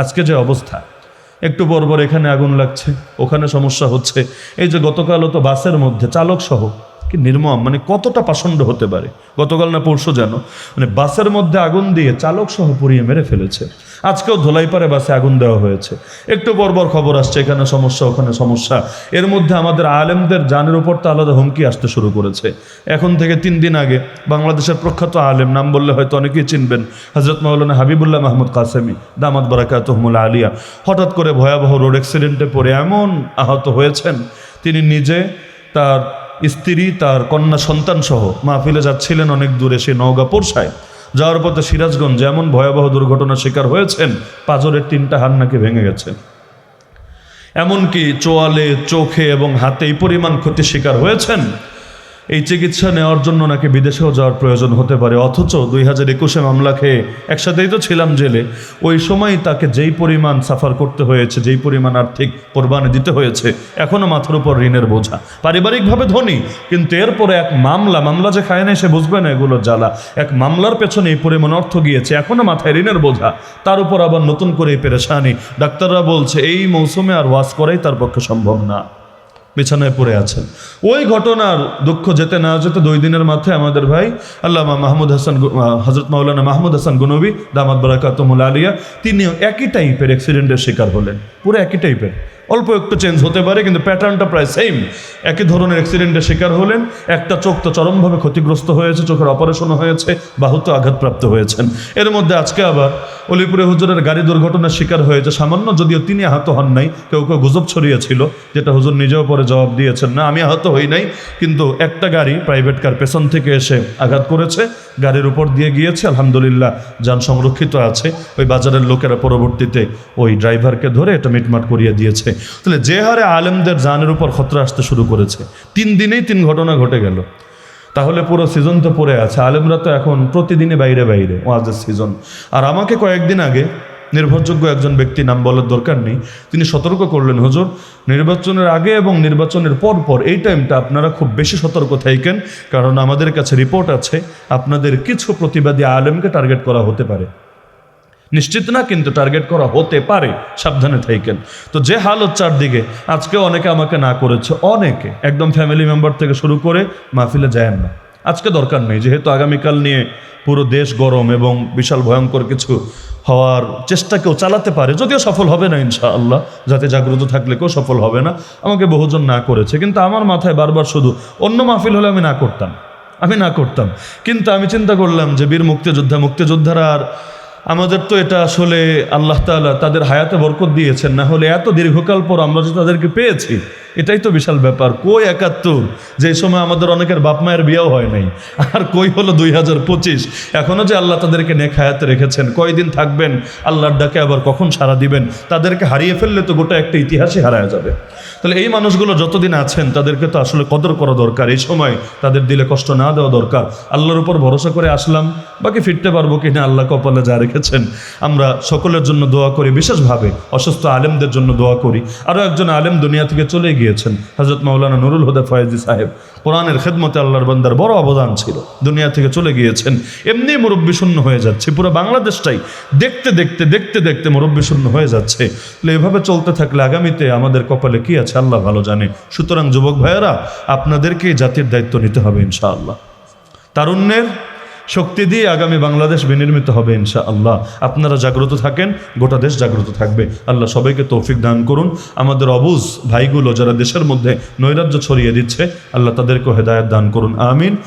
আজকে যে অবস্থা, একটু পর এখানে আগুন লাগছে, ওখানে সমস্যা হচ্ছে। এই যে গতকালও তো বাসের মধ্যে চালক সহ কি নির্মম? মানে কতটা পাষণ্ড হতে পারে? গতকাল না পরশু যেন মানে বাসের মধ্যে আগুন দিয়ে চালক সহ পুড়িয়ে মেরে ফেলেছে। আজকেও ধোলাইপাড়ে বাসে আগুন দেওয়া হয়েছে। একটু পর পর খবর আসছে, এখানে সমস্যা, ওখানে সমস্যা। এর মধ্যে আমাদের আলেমদের জানের উপর তো আলাদা হুমকি আসতে শুরু করেছে। এখন থেকে তিন দিন আগে বাংলাদেশের প্রখ্যাত আলেম, নাম বললে হয়তো অনেকেই চিনবেন হজরত মাওলানা হাবিবুল্লাহ মাহমুদ কাসেমি দামাদ দামাত বারাকাতহমুল আলিয়া। হঠাৎ করে ভয়াবহ রোড অ্যাক্সিডেন্টে পড়ে এমন আহত হয়েছেন, তিনি নিজে তার স্ত্রী, তার কন্যা, সন্তান সহ মাহফিলে যাচ্ছিলেন অনেক দূরে সে নওগা পোরশায়। যাওয়ার পথে সিরাজগঞ্জ যেমন ভয়াবহ দুর্ঘটনার শিকার হয়েছেন, পাজরের তিনটা হার নাকি ভেঙে গেছে। এমনকি চোয়ালে, চোখে এবং হাতে এই পরিমাণ ক্ষতির শিকার হয়েছেন এই চিকিৎসা নেওয়ার জন্য নাকি বিদেশেও যাওয়ার প্রয়োজন হতে পারে। অথচ দুই হাজার একুশে মামলা খেয়ে একসাথেই তো ছিলাম জেলে। ওই সময় তাকে যেই পরিমাণ সাফার করতে হয়েছে, যেই পরিমাণ আর্থিক কোরবানি দিতে হয়েছে এখনও মাথার উপর ঋণের বোঝা। পারিবারিকভাবে ধনী, কিন্তু এরপরে এক মামলা মামলা যে খায় না সে বুঝবে না এগুলো জ্বালা। এক মামলার পেছনে এই পরিমাণ অর্থ গিয়েছে এখনও মাথায় ঋণের বোঝা। তার উপর আবার নতুন করে পেরেশানি। ডাক্তাররা বলছে, এই মৌসুমে আর ওয়াশ করাই তার পক্ষে সম্ভব না। বিছানায় পড়ে আছেন। ওই ঘটনার দুঃখ যেতে না যেতে দুই দিনের মাথায় আমাদের ভাই আল্লামা মাহমুদ হাসান হজরত মাওলানা মাহমুদ হাসান গুনবি, দামাত বারাকাতমুল আলিয়া, তিনিও একই টাইপের অ্যাক্সিডেন্টের শিকার হলেন। পুরো একই টাইপের অল্প একটু চেঞ্জ হতে পারে, কিন্তু প্যাটার্নটা প্রায় সেম একই ধরনের অ্যাক্সিডেন্টের শিকার হলেন, একটা চোখ তো চরমভাবে ক্ষতিগ্রস্ত হয়েছে, চোখের অপারেশনও হয়েছে, বাহুত আঘাতপ্রাপ্ত হয়েছেন। এর মধ্যে আজকে আবার অলিপুরে হুজুরের গাড়ি দুর্ঘটনার শিকার হয়েছে, সামান্য যদিও তিনি আহত হন নাই, কেউ কেউ গুজব ছড়িয়েছিল, যেটা হুজুর নিজেও পরে জবাব দিয়েছেন, না, আমি আহত হই নাই, কিন্তু একটা গাড়ি প্রাইভেট কার পেছন থেকে এসে আঘাত করেছে, গাড়ির উপর দিয়ে গিয়েছে, আলহামদুলিল্লাহ, যান সংরক্ষিত আছে। ওই বাজারের লোকেরা পরবর্তীতে ওই ড্রাইভারকে ধরে এটা মিটমাট করিয়ে দিয়েছে। তাহলে যে হারে আলেমদের জানের উপর খতরা আসতে শুরু করেছে, তিন দিনেই তিন ঘটনা ঘটে গেল। তাহলে পুরো সিজন তো পড়ে আছে, আলেমরা তো এখন প্রতিদিনে বাইরে বাইরে, ওয়াজের সিজন আর আমাকে কয়েকদিন আগে নির্ভরযোগ্য একজন ব্যক্তি নাম বলার দরকার নেই, তিনি সতর্ক করলেন, হুজুর, নির্বাচনের আগে এবং নির্বাচনের পর পর এই টাইমটা আপনারা খুব বেশি সতর্ক থাকেন কারণ আমাদের কাছে রিপোর্ট আছে, আপনাদের কিছু প্রতিবাদী আলেমকে টার্গেট করা হতে পারে। নিশ্চিত না কিন্তু টার্গেট করা হতে পারে, সাবধানে থাকেন। তো যে হালত চারদিকে, আজকে অনেকে আমাকে না করেছে, অনেকে, একদম ফ্যামিলি মেম্বার থেকে শুরু করে মাহফিলে যায় না। আজকে দরকার নেই, যেহেতু আগামীকাল নিয়ে পুরো দেশ গরম এবং বিশাল ভয়ঙ্কর কিছু হওয়ার চেষ্টা কেউ চালাতে পারে, যদিও সফল হবে না ইনশাআল্লাহ, যাতে জাগ্রত থাকলে কেউ সফল হবে না। আমাকে বহুজন না করেছে, কিন্তু আমার মাথায় বারবার শুধু, অন্য মাহফিল হলে আমি না করতাম, আমি না করতাম। কিন্তু আমি চিন্তা করলাম যে বীর মুক্তিযোদ্ধা, মুক্তিযোদ্ধারা আর আমাদের তো এটা আসলে আল্লাহ তালা তাদের হায়াতে বরকত দিয়েছেন, না হলে এত দীর্ঘকাল পর আমরা যে তাদেরকে পেয়েছি এটাই তো বিশাল ব্যাপার। কই একাত্তর? যে সময় আমাদের অনেকের বাপ মায়ের বিয়েও হয় নাই। আর কই হলো দুই হাজার পঁচিশ? এখনও যে আল্লাহ তাদেরকে নেক হায়াতে রেখেছেন, কয়দিন থাকবেন, আল্লাহর ডাকে আবার কখন সারা দিবেন, তাদেরকে হারিয়ে ফেললে তো গোটা একটা ইতিহাসই হারায় যাবে। তাহলে এই মানুষগুলো যতদিন আছেন, তাদেরকে তো আসলে কদর করা দরকার। এই সময় তাদের দিলে কষ্ট না দেওয়া দরকার। আল্লাহর উপর ভরসা করে আসলাম, বাকি ফিরতে পারব কি না আল্লাহ কপালে যা রেখেছেন। আমরা সকলের জন্য দোয়া করি, বিশেষভাবে অসুস্থ আলেমদের জন্য দোয়া করি। আরও একজন আলেম দুনিয়া থেকে চলে গিয়েছেন। হজরত মাওলানা নুরুল হুদা ফয়েজি সাহেব, কোরআনের খেদমতে আল্লাহর বান্দার বড় অবদান ছিল। দুনিয়া থেকে চলে গিয়েছেন। এমনি মুরব্বী শূন্য হয়ে যাচ্ছে। পুরো বাংলাদেশটাই দেখতে দেখতে দেখতে দেখতে মুরব্বী শূন্য হয়ে যাচ্ছে। তাহলে এভাবে চলতে থাকলে আগামীতে আমাদের কপালে কি আছে? আল্লাহ ভালো জানে। সুতরাং যুবক ভাইয়েরা আপনাদেরকে জাতির দায়িত্ব নিতে হবে ইনশাআল্লাহ। তারুণ্যের শক্তি দিয়ে আগামী বাংলাদেশ বিনির্মিত হবে ইনশা আল্লাহ আপনারা জাগ্রত থাকেন, গোটা দেশ জাগ্রত থাকবে। আল্লাহ সবাইকে তৌফিক দান করুন। আমাদের অবুজ ভাইগুলো যারা দেশের মধ্যে নৈরাজ্য ছড়িয়ে দিচ্ছে, আল্লাহ তাদেরকে হেদায়ত দান করুন। আমিন।